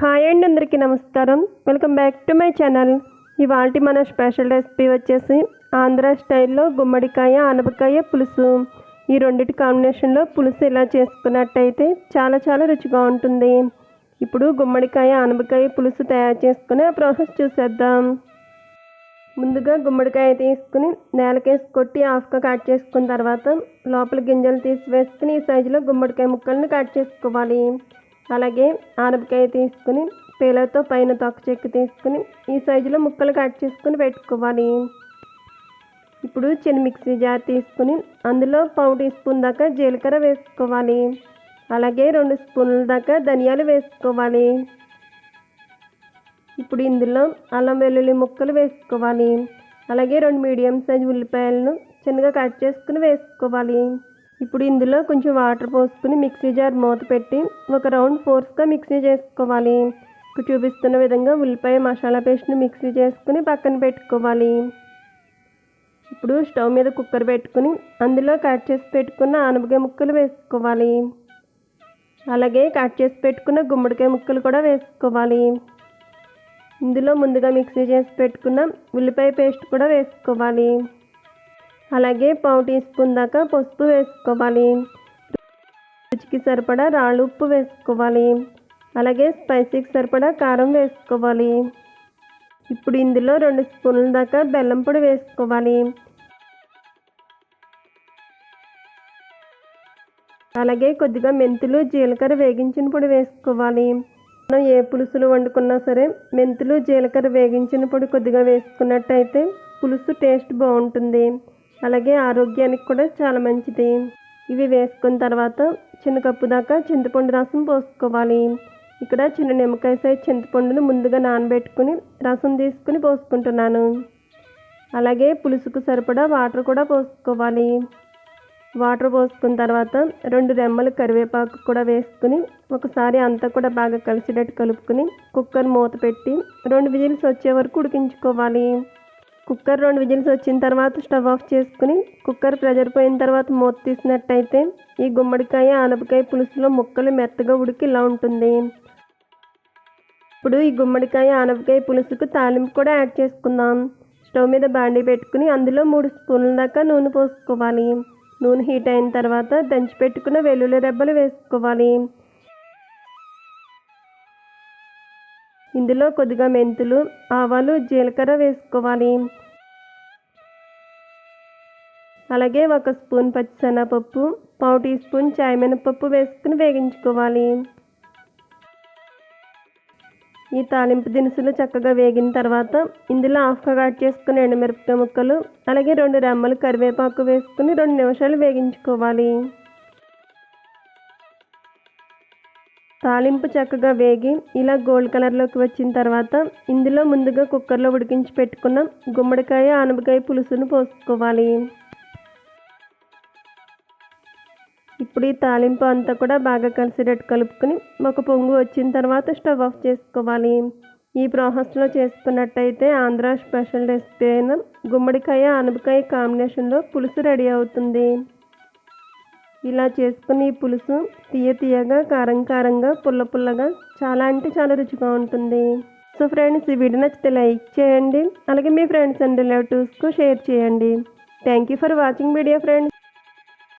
Hi అండి అందరికీ నమస్కారం. Welcome back to my channel ఇవాళ మన స్పెషల్ రెసిపీ వచ్చేసి ఆంధ్ర స్టైల్లో గుమ్మడికాయ ఆనపకాయ పులుసు. ఈ రెండింటి కాంబినేషన్లో పులుసు ఇలా చేసుకున్నట్టయితే చాలా చాలా రుచిగా ఉంటుంది. ఇప్పుడు గుమ్మడికాయ ఆనపకాయ పులుసు తయారు చేసుకుని ఆ ప్రాసెస్ చూసేద్దాం. ముందుగా గుమ్మడికాయ తీసుకుని నేలకేసి కొట్టి హాఫ్గా కట్ చేసుకున్న తర్వాత లోపల గింజలు తీసి వేసుకుని ఈ సైజులో గుమ్మడికాయ ముక్కలను కట్ చేసుకోవాలి. అలాగే ఆనపకాయ తీసుకుని పేలతో పైన తొక్క చెక్కు తీసుకుని ఈ సైజులో ముక్కలు కట్ చేసుకుని పెట్టుకోవాలి. ఇప్పుడు చిన్న మిక్సీ జార్ తీసుకుని అందులో పావు టీ స్పూన్ దాకా జీలకర్ర వేసుకోవాలి. అలాగే రెండు స్పూన్ల దాకా ధనియాలు వేసుకోవాలి. ఇప్పుడు ఇందులో అల్లం వెల్లుల్లి ముక్కలు వేసుకోవాలి. అలాగే రెండు మీడియం సైజ్ ఉల్లిపాయలను చిన్నగా కట్ చేసుకుని వేసుకోవాలి. ఇప్పుడు ఇందులో కొంచెం వాటర్ పోసుకుని మిక్సీ జార్ మూత పెట్టి ఒక రౌండ్ ఫోర్స్గా మిక్సీ చేసుకోవాలి. ఇప్పుడు చూపిస్తున్న విధంగా ఉల్లిపాయ మసాలా పేస్ట్ని మిక్సీ చేసుకుని పక్కన పెట్టుకోవాలి. ఇప్పుడు స్టవ్ మీద కుక్కర్ పెట్టుకుని అందులో కట్ చేసి పెట్టుకున్న ఆనపకాయ ముక్కలు వేసుకోవాలి. అలాగే కట్ చేసి పెట్టుకున్న గుమ్మడికాయ ముక్కలు కూడా వేసుకోవాలి. ఇందులో ముందుగా మిక్సీ చేసి పెట్టుకున్న ఉల్లిపాయ పేస్ట్ కూడా వేసుకోవాలి. అలాగే పావు టీ స్పూన్ దాకా పసుపు వేసుకోవాలి. రుచికి సరిపడా రాళ్ళు ఉప్పు వేసుకోవాలి. అలాగే స్పైసీకి సరిపడా కారం వేసుకోవాలి. ఇప్పుడు ఇందులో రెండు స్పూన్ల దాకా బెల్లం పొడి వేసుకోవాలి. అలాగే కొద్దిగా మెంతులు జీలకర్ర వేగించిన పొడి వేసుకోవాలి. మనం ఏ పులుసులు వండుకున్నా సరే మెంతులు జీలకర్ర వేగించిన పొడి కొద్దిగా వేసుకున్నట్టయితే పులుసు టేస్ట్ బాగుంటుంది. అలాగే ఆరోగ్యానికి కూడా చాలా మంచిది. ఇవి వేసుకున్న తర్వాత చిన్న కప్పు దాకా చింతపండు రసం పోసుకోవాలి. ఇక్కడ చిన్న నిమ్మకాయ సైజ్ చింతపండును ముందుగా నానబెట్టుకుని రసం తీసుకుని పోసుకుంటున్నాను. అలాగే పులుసుకు సరిపడా వాటర్ కూడా పోసుకోవాలి. వాటర్ పోసుకున్న తర్వాత రెండు రెమ్మలు కరివేపాకు కూడా వేసుకుని ఒకసారి అంతా కూడా బాగా కలిసేటట్టు కలుపుకుని కుక్కర్ మూత పెట్టి రెండు విజిల్స్ వచ్చే వరకు ఉడికించుకోవాలి. కుక్కర్ రెండు విజిల్స్ వచ్చిన తర్వాత స్టవ్ ఆఫ్ చేసుకుని కుక్కర్ ప్రెజర్ పోయిన తర్వాత మూత తీసినట్టయితే ఈ గుమ్మడికాయ ఆనపకాయ పులుసులో ముక్కలు మెత్తగా ఉడికి ఇలా ఉంటుంది. ఇప్పుడు ఈ గుమ్మడికాయ ఆనపకాయ పులుసుకు తాలింపు కూడా యాడ్ చేసుకుందాం. స్టవ్ మీద బాండీ పెట్టుకుని అందులో మూడు స్పూన్ల దాకా నూనె పోసుకోవాలి. నూనె హీట్ అయిన తర్వాత దంచి పెట్టుకున్న వెల్లుల్లి రెబ్బలు వేసుకోవాలి. ఇందులో కొద్దిగా మెంతులు ఆవాలు జీలకర్ర వేసుకోవాలి. అలాగే ఒక స్పూన్ పచ్చిసెనగపప్పు పావు టీ స్పూన్ చాయ్ మినపప్పు వేసుకుని వేగించుకోవాలి. ఈ తాలింపు దినుసులు చక్కగా వేగిన తర్వాత ఇందులో హాఫ్గా కట్ చేసుకుని ఎండుమిరపకాయ ముక్కలు అలాగే రెండు రెమ్మలు కరివేపాకు వేసుకుని రెండు నిమిషాలు వేగించుకోవాలి. తాలింపు చక్కగా వేగి ఇలా గోల్డ్ కలర్లోకి వచ్చిన తర్వాత ఇందులో ముందుగా కుక్కర్లో ఉడికించి పెట్టుకున్న గుమ్మడికాయ ఆనపకాయ పులుసును పోసుకోవాలి. ఇప్పుడు ఈ తాలింపు అంతా కూడా బాగా కలిసేటట్టు కలుపుకొని ఒక పొంగు వచ్చిన తర్వాత స్టవ్ ఆఫ్ చేసుకోవాలి. ఈ ప్రాసెస్లో చేసుకున్నట్టయితే ఆంధ్ర స్పెషల్ రెసిపీ అయిన గుమ్మడికాయ ఆనపకాయ కాంబినేషన్లో పులుసు రెడీ అవుతుంది. ఇలా చేసుకుని ఈ పులుసు తీయ తీయగా కారం కారంగా పుల్ల పుల్లగా చాలా అంటే చాలా రుచిగా ఉంటుంది. సో ఫ్రెండ్స్ ఈ వీడియో నచ్చితే లైక్ చేయండి. అలాగే మీ ఫ్రెండ్స్ అండ్ రిలేటివ్స్కు షేర్ చేయండి. Thank you for watching video friends.